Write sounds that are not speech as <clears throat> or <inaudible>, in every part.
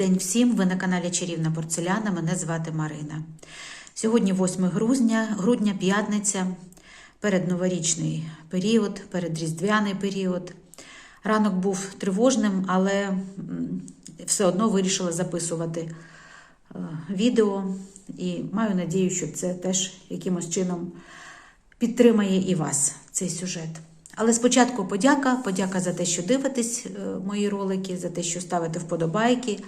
день всім! Ви на каналі Чарівна Порцеляна. Мене звати Марина. Сьогодні 8 грудня, грудня п'ятниця, передноворічний період, передріздвяний період. Ранок був тривожним, але все одно вирішила записувати е, відео і маю надію, що це теж якимось чином підтримає і вас цей сюжет. Але спочатку подяка, подяка за те, що дивитесь е, мої ролики, за те, що ставите вподобайки,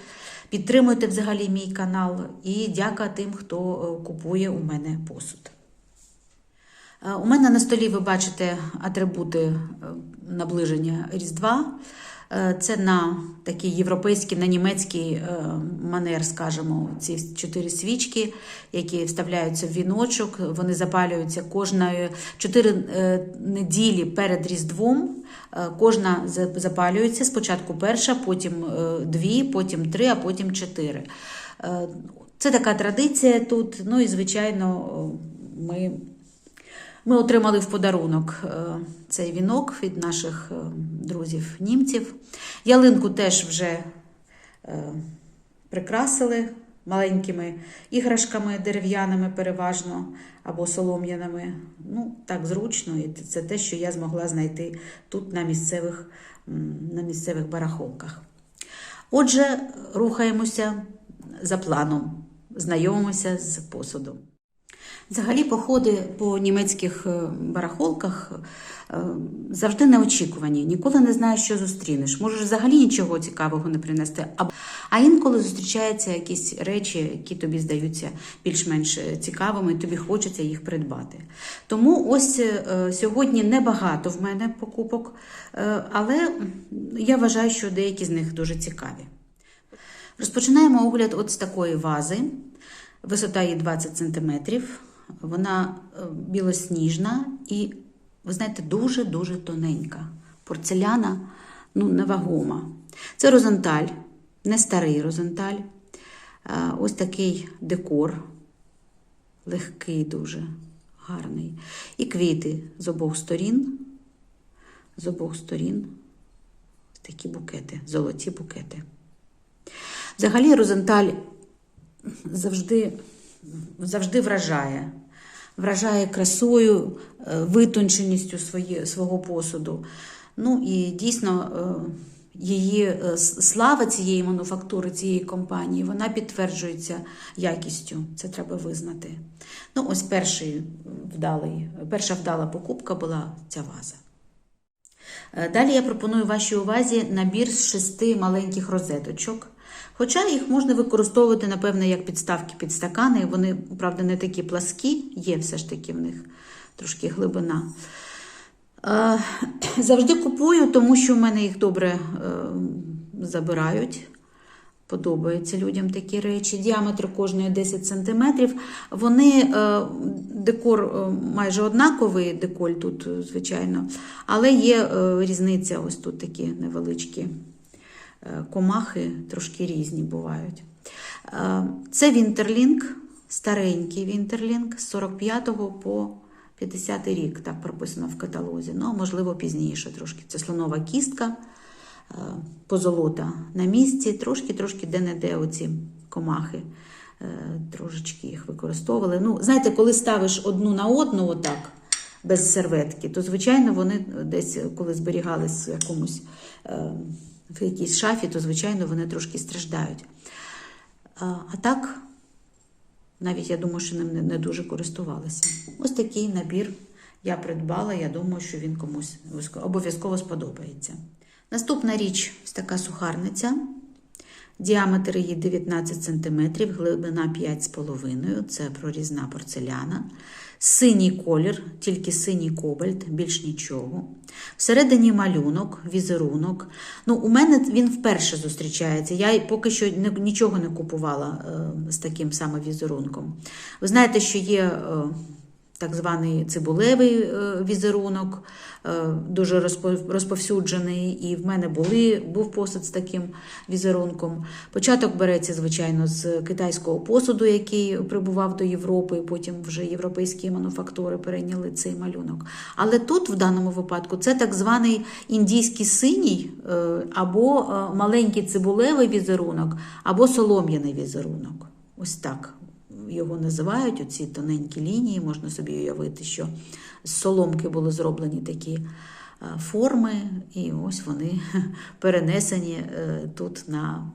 підтримуєте взагалі мій канал, і дяка тим, хто е, купує у мене посуд. Е, У мене на столі ви бачите атрибути е, наближення Різдва. Е, Це на такий європейський, на німецький е, манер, скажімо, ці чотири свічки, які вставляються в віночок. Вони запалюються кожної чотири е, неділі перед Різдвом. Кожна запалюється спочатку перша, потім дві, потім три, а потім чотири. Це така традиція тут. Ну і звичайно, ми ми отримали в подарунок е, цей вінок від наших е, друзів німців. Ялинку теж вже е, прикрасили маленькими іграшками дерев'яними, переважно або солом'яними. Ну, так зручно, і це те, що я змогла знайти тут на місцевих, на місцевих барахолках. Отже, рухаємося за планом, знайомимося з посудом. Взагалі, походи по німецьких е, барахолках е, завжди неочікувані. Ніколи не знаєш, що зустрінеш. Можеш взагалі нічого цікавого не принести. А- інколи зустрічаються якісь речі, які тобі здаються більш-менш цікавими, і тобі хочеться їх придбати. Тому ось е, сьогодні небагато в мене покупок, е, але я вважаю, що деякі з них дуже цікаві. Розпочинаємо огляд от з такої вази. Висота її 20 см. Вона е, білосніжна і, ви знаєте, дуже-дуже тоненька. Порцеляна ну, невагома. Це розенталь, не старий розенталь. Е, Ось такий декор, легкий, дуже гарний. І квіти з обох сторін. З обох сторін такі букети, золоті букети. Взагалі, розенталь завжди, завжди вражає. Вражає красою, е, витонченістю свого посуду. Ну і дійсно е, її е, слава цієї мануфактури, цієї компанії, вона підтверджується якістю. Це треба визнати. Ну, ось перший вдалий, перша вдала покупка була ця ваза. Далі я пропоную вашій увазі набір з шести маленьких розеточок. Хоча їх можна використовувати, напевне, як підставки під стакани. Вони, правда, не такі пласкі, є все ж таки в них трошки глибина. Е, <clears throat> Завжди купую, тому що в мене їх добре е, забирають. Подобаються людям такі речі. Діаметр кожної 10 см. Вони е, декор майже однаковий, деколь тут, звичайно, але є різниця. Ось тут такі невеличкі комахи, трошки різні бувають. Е, Це Вінтерлінг, старенький Вінтерлінг з 45 по 50 рік, так прописано в каталозі. Ну, можливо, пізніше трошки. Це слонова кістка е, позолота на місці, трошки-трошки де-не-де оці комахи. е, Трошечки їх використовували. Ну, знаєте, коли ставиш одну на одну, отак, без серветки, то, звичайно, вони десь, коли зберігались в якомусь в якійсь шафі, то, звичайно, вони трошки страждають. А, так, навіть я думаю, що ним не дуже користувалися. Ось такий набір я придбала. Я думаю, що він комусь обов'язково сподобається. Наступна річ ось така сухарниця. Діаметр її 19 см, глибина 5,5 це прорізна порцеляна. Синій колір, тільки синій кобальт, більш нічого. Всередині малюнок, візерунок. Ну, у мене він вперше зустрічається. Я поки що нічого не купувала е, з таким саме візерунком. Ви знаєте, що є е, так званий цибулевий е, візерунок, е, дуже розповсюджений. І в мене були, був посуд з таким візерунком. Початок береться, звичайно, з китайського посуду, який прибував до Європи, і потім вже європейські мануфактури перейняли цей малюнок. Але тут, в даному випадку, це так званий індійський синій е, або маленький цибулевий візерунок, або солом'яний візерунок. Ось так його називають, оці тоненькі лінії. Можна собі уявити, що з соломки були зроблені такі е, форми, і ось вони <laughs> перенесені е, тут на,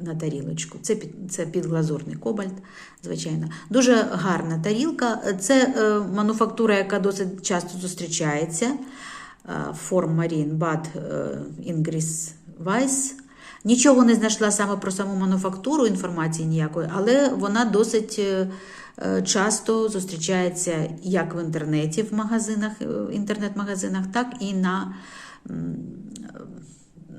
на тарілочку. Це, під, це підглазурний кобальт, звичайно. Дуже гарна тарілка. Це е, мануфактура, яка досить часто зустрічається. Форм Bad е, Ingris Weiss. Нічого не знайшла саме про саму мануфактуру інформації ніякої, але вона досить е, е, часто зустрічається як в інтернеті, в магазинах, е, інтернет-магазинах, так і на,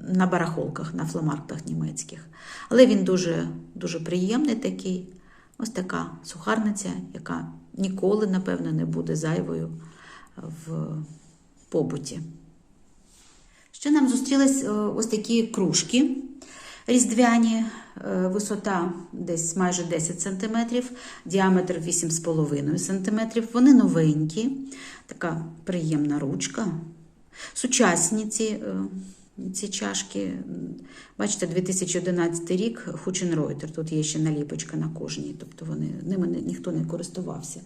на барахолках, на фломарктах німецьких. Але він дуже, дуже приємний такий. Ось така сухарниця, яка ніколи, напевно, не буде зайвою в побуті. Ще нам зустрілись е, ось такі кружки різдвяні, е, висота десь майже 10 см, діаметр 8,5 см. Вони новенькі, така приємна ручка. Сучасні ці, е, ці чашки. Бачите, 2011 рік Хученройтер. Тут є ще наліпочка на кожній, тобто вони, ними ніхто не користувався.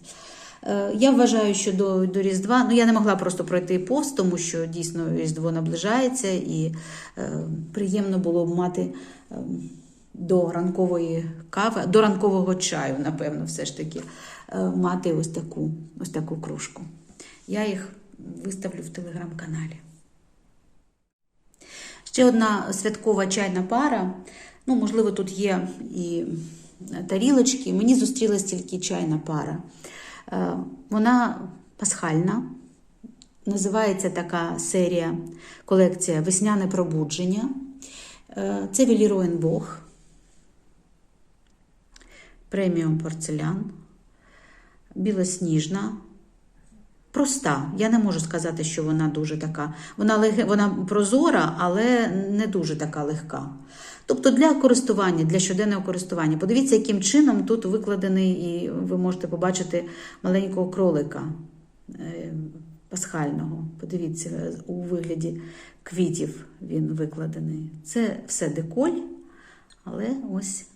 Е, Я вважаю, що до, до Різдва, ну я не могла просто пройти повз, тому що дійсно Різдво наближається, і е, приємно було б мати е, до ранкової кави, до ранкового чаю, напевно, все ж таки, е, мати ось таку, ось таку кружку. Я їх виставлю в телеграм-каналі. Ще одна святкова чайна пара. Ну, можливо, тут є і тарілочки. Мені зустрілась тільки чайна пара. Е, Вона пасхальна. Називається така серія, колекція Весняне пробудження. Е, Це Веліроенбог, преміум порцелян, білосніжна, проста. Я не можу сказати, що вона дуже така. Вона, вона прозора, але не дуже така легка. Тобто для користування, для щоденного користування. Подивіться, яким чином тут викладений, і ви можете побачити маленького кролика е, пасхального. Подивіться, у вигляді квітів він викладений. Це все деколь, але ось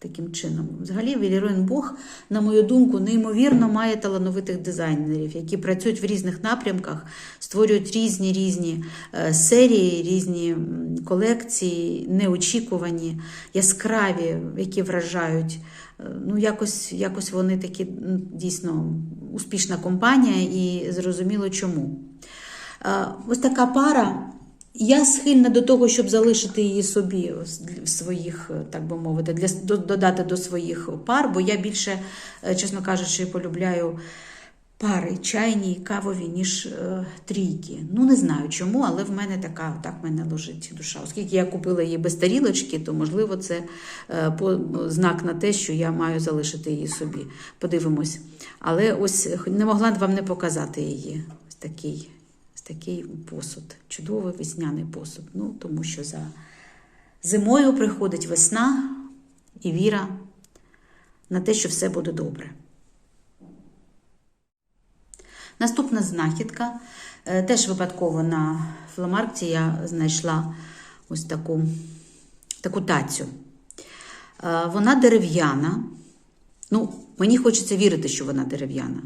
таким чином. Взагалі, Вілірен Бог, на мою думку, неймовірно має талановитих дизайнерів, які працюють в різних напрямках, створюють різні різні е, серії, різні колекції, неочікувані, яскраві, які вражають. Е, Ну, якось, якось вони такі дійсно успішна компанія, і зрозуміло чому. Е, Ось така пара. Я схильна до того, щоб залишити її собі в своїх, е, так би мовити, для додати до своїх пар, бо я більше, е, чесно кажучи, полюбляю пари чайні і кавові, ніж е, трійки. Ну не знаю чому, але в мене така, так в мене ложить душа. Оскільки я купила її без тарілочки, то можливо це е, по, знак на те, що я маю залишити її собі. Подивимось. Але ось не могла вам не показати її. Ось такий. Такий посуд, чудовий весняний посуд. Ну, тому що за зимою приходить весна і віра на те, що все буде добре. Наступна знахідка. Е, Теж випадково на фломаркті я знайшла ось таку, таку тацю. Е, Вона дерев'яна. Ну, мені хочеться вірити, що вона дерев'яна.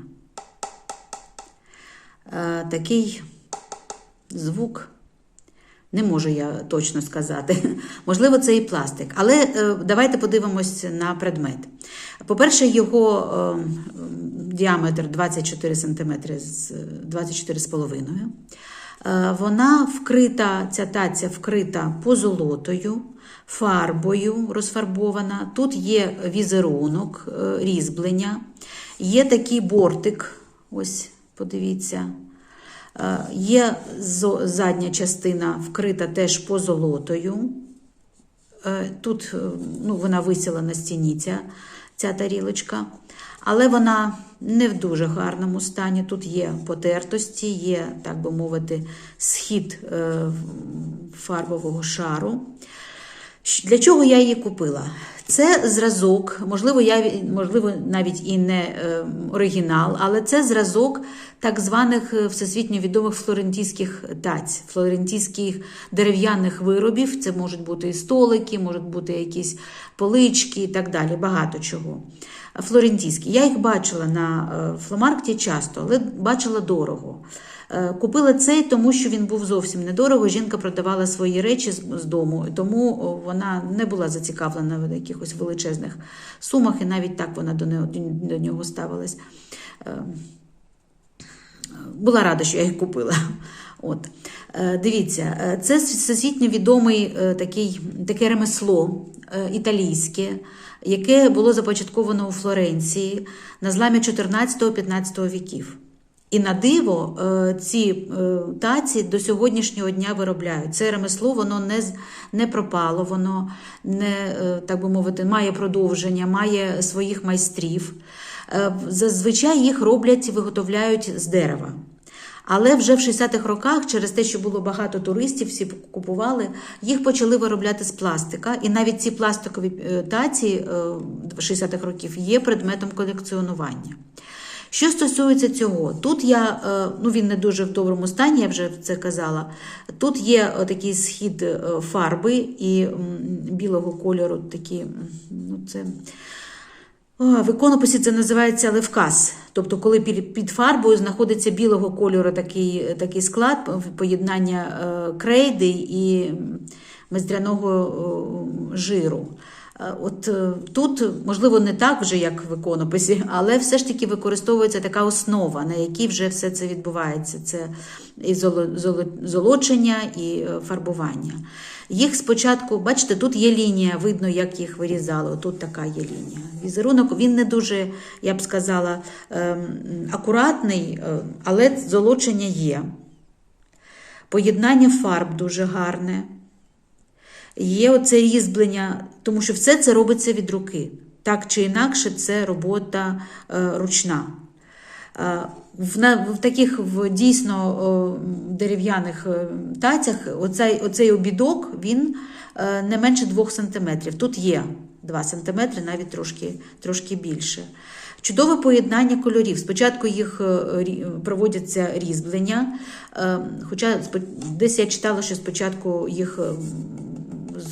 Е, Такий звук. Не можу я точно сказати. <laughs> Можливо, це і пластик. Але е, давайте подивимось на предмет. По-перше, його е, діаметр 24 см з 24,5. Е, Вона вкрита, ця таця вкрита позолотою, фарбою розфарбована. Тут є візерунок, різьблення, є такий бортик. Ось, подивіться. Е, Є задня частина вкрита теж позолотою. Е, Тут е, ну, вона висіла на стіні ця, ця тарілочка. Але вона не в дуже гарному стані. Тут є потертості, є, так би мовити, схід фарбового шару. Для чого я її купила? Це зразок, можливо, я, можливо, навіть і не е, оригінал, але це зразок так званих е, всесвітньо відомих флорентійських таць, флорентійських дерев'яних виробів. Це можуть бути і столики, можуть бути якісь полички і так далі, багато чого. Флорентійські. Я їх бачила на е, фломаркті часто, але бачила дорого. Е, Купила цей, тому що він був зовсім недорого. Жінка продавала свої речі з, дому, тому вона не була зацікавлена в якихось величезних сумах, і навіть так вона до нього, ставилась. Е, Була рада, що я їх купила. <laughs> От. Е, Дивіться, це всесвітньо відомий такий, таке ремесло італійське, яке було започатковано у Флоренції на зламі 14-15 віків. І на диво е, ці е, таці до сьогоднішнього дня виробляють. Це ремесло воно не, не пропало, воно не, е, так би мовити, має продовження, має своїх майстрів. Зазвичай їх роблять і виготовляють з дерева. Але вже в 60-х роках, через те, що було багато туристів, всі купували, їх почали виробляти з пластика. І навіть ці пластикові таці е, 60-х років є предметом колекціонування. Що стосується цього, тут я, е, ну він не дуже в доброму стані, я вже це казала. Тут є е, такий схід е, фарби і білого кольору, такі, ну це. В іконописі це називається левкас. Тобто, коли під фарбою знаходиться білого кольору такий, такий склад, поєднання крейди і мездряного жиру. Е, От е, тут, можливо, не так вже, як в іконописі, але все ж таки використовується така основа, на якій вже все це відбувається. Це і золо- золо- золочення, і е, фарбування. Їх спочатку, бачите, тут є лінія, видно, як їх вирізали. Тут така є лінія. Візерунок він не дуже, я б сказала, ем, акуратний, але золочення є. Поєднання фарб дуже гарне. Є оце різьблення, тому що все це робиться від руки. Так чи інакше, це робота е, ручна. Е, В, в таких в дійсно дерев'яних е, тацях оцей, оцей обідок він не менше 2 см. Тут є 2 см, навіть трошки, трошки більше. Чудове поєднання кольорів. Спочатку їх проводяться різьблення, хоча десь я читала, що спочатку їх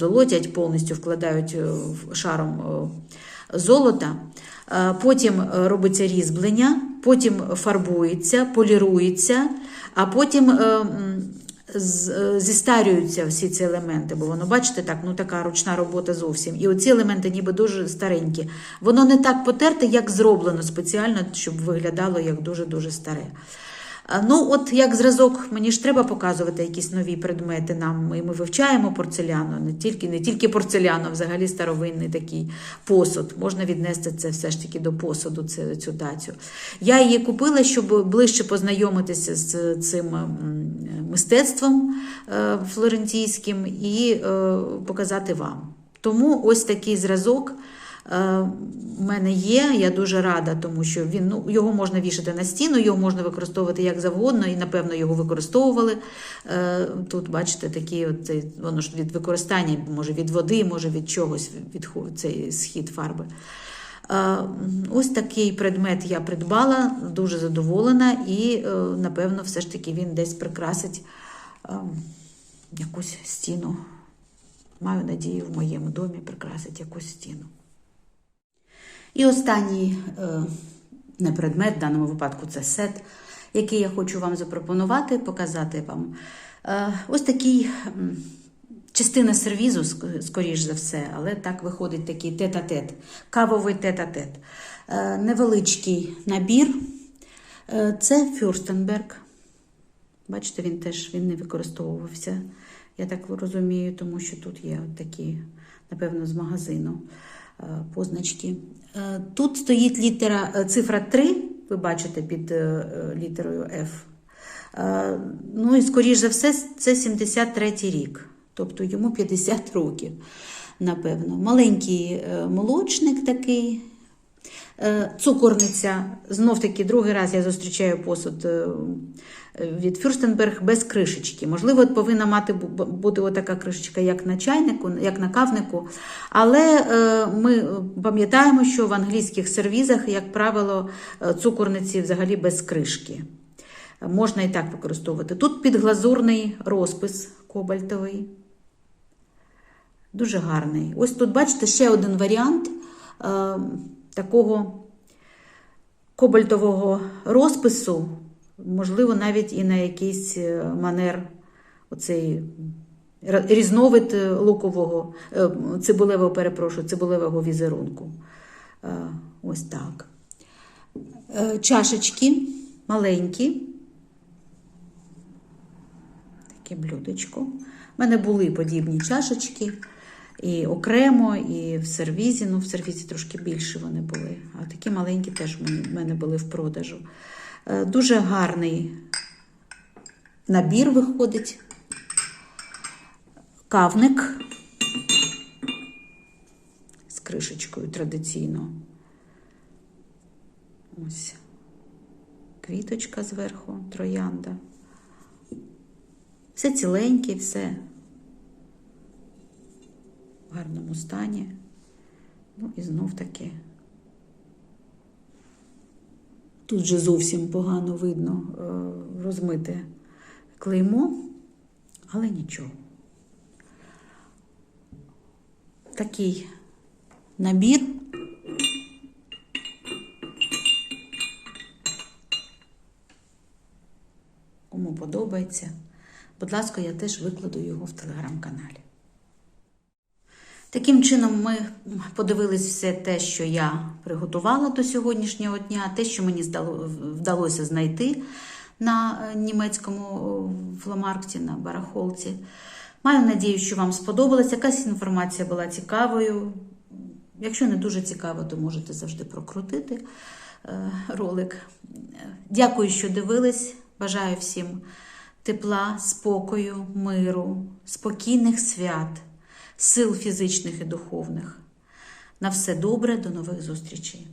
золотять повністю, вкладають е, шаром е, золота. Е, Потім робиться різьблення, потім фарбується, полірується, а потім зістарюються всі ці елементи, бо воно, бачите, так, ну така ручна робота зовсім. І оці елементи ніби дуже старенькі. Воно не так потерте, як зроблено спеціально, щоб виглядало як дуже-дуже старе. Ну, от як зразок, мені ж треба показувати якісь нові предмети нам. І ми вивчаємо порцеляну, не тільки, не тільки порцеляну, а взагалі старовинний такий посуд. Можна віднести це все ж таки до посуду, це, цю тацю. Я її купила, щоб ближче познайомитися з цим мистецтвом е, флорентійським і е, показати вам. Тому ось такий зразок. Е, в мене є, я дуже рада, тому що він ну його можна вішати на стіну, його можна використовувати як завгодно, і напевно його використовували. Е, Тут, бачите, такі от воно ж від використання, може від води, може від чогось, від цей схід фарби. Е, Ось такий предмет я придбала, дуже задоволена, і напевно, все ж таки він десь прикрасить якусь стіну. Маю надію, в моєму домі прикрасить якусь стіну. І останній е, не предмет, в даному випадку це сет, який я хочу вам запропонувати, показати вам. Е, ось такий частина сервізу, скоріш за все, але так виходить такий тет-а-тет, кавовий тет-а-тет. Е, невеличкий набір. Е, це Фюрстенберг. Бачите, він теж він не використовувався, я так розумію, тому що тут є от такі, напевно, з магазину позначки. Е, Тут стоїть літера, е, цифра 3, ви бачите під е, е, літерою F. Е, Ну і, скоріш за все, це 73-й рік, тобто йому 50 років, напевно. Маленький е, молочник такий, Е, Цукорниця. Знов таки другий раз я зустрічаю посуд е, від Фюрстенберг без кришечки. Можливо, повинна мати бути отака кришечка, як на чайнику, як на кавнику. Але е, ми пам'ятаємо, що в англійських сервізах, як правило, е, цукорниці взагалі без кришки. Можна і так використовувати. Тут підглазурний розпис кобальтовий. Дуже гарний. Ось тут, бачите, ще один варіант е, такого кобальтового розпису, можливо, навіть і на якийсь е, манер, оцей різновид е, лукового, е, цибулевого, перепрошую, цибулевого візерунку. Ось так. Чашечки маленькі. Таке блюдечко. У мене були подібні чашечки. І окремо, і в сервізі. Ну, в сервізі трошки більше вони були. А такі маленькі теж в мене- були в продажу. Е, Дуже гарний набір виходить. Кавник з кришечкою традиційно. Ось. Квіточка зверху, троянда. Все ціленьке, все в гарному стані. Ну і знов таки. Тут же зовсім погано видно е, розмите клеймо, але нічого. Такий набір. Кому подобається, будь ласка, я теж викладу його в телеграм-каналі. Таким чином, ми подивились все те, що я приготувала до сьогоднішнього дня, те, що мені вдалося знайти на е, німецькому е, фломаркті, на барахолці. Маю надію, що вам сподобалась. Якась інформація була цікавою. Якщо не дуже цікаво, то можете завжди прокрутити е, ролик. Дякую, що дивились. Бажаю всім тепла, спокою, миру, спокійних свят, сил фізичних і духовних. На все добре, до нових зустрічей.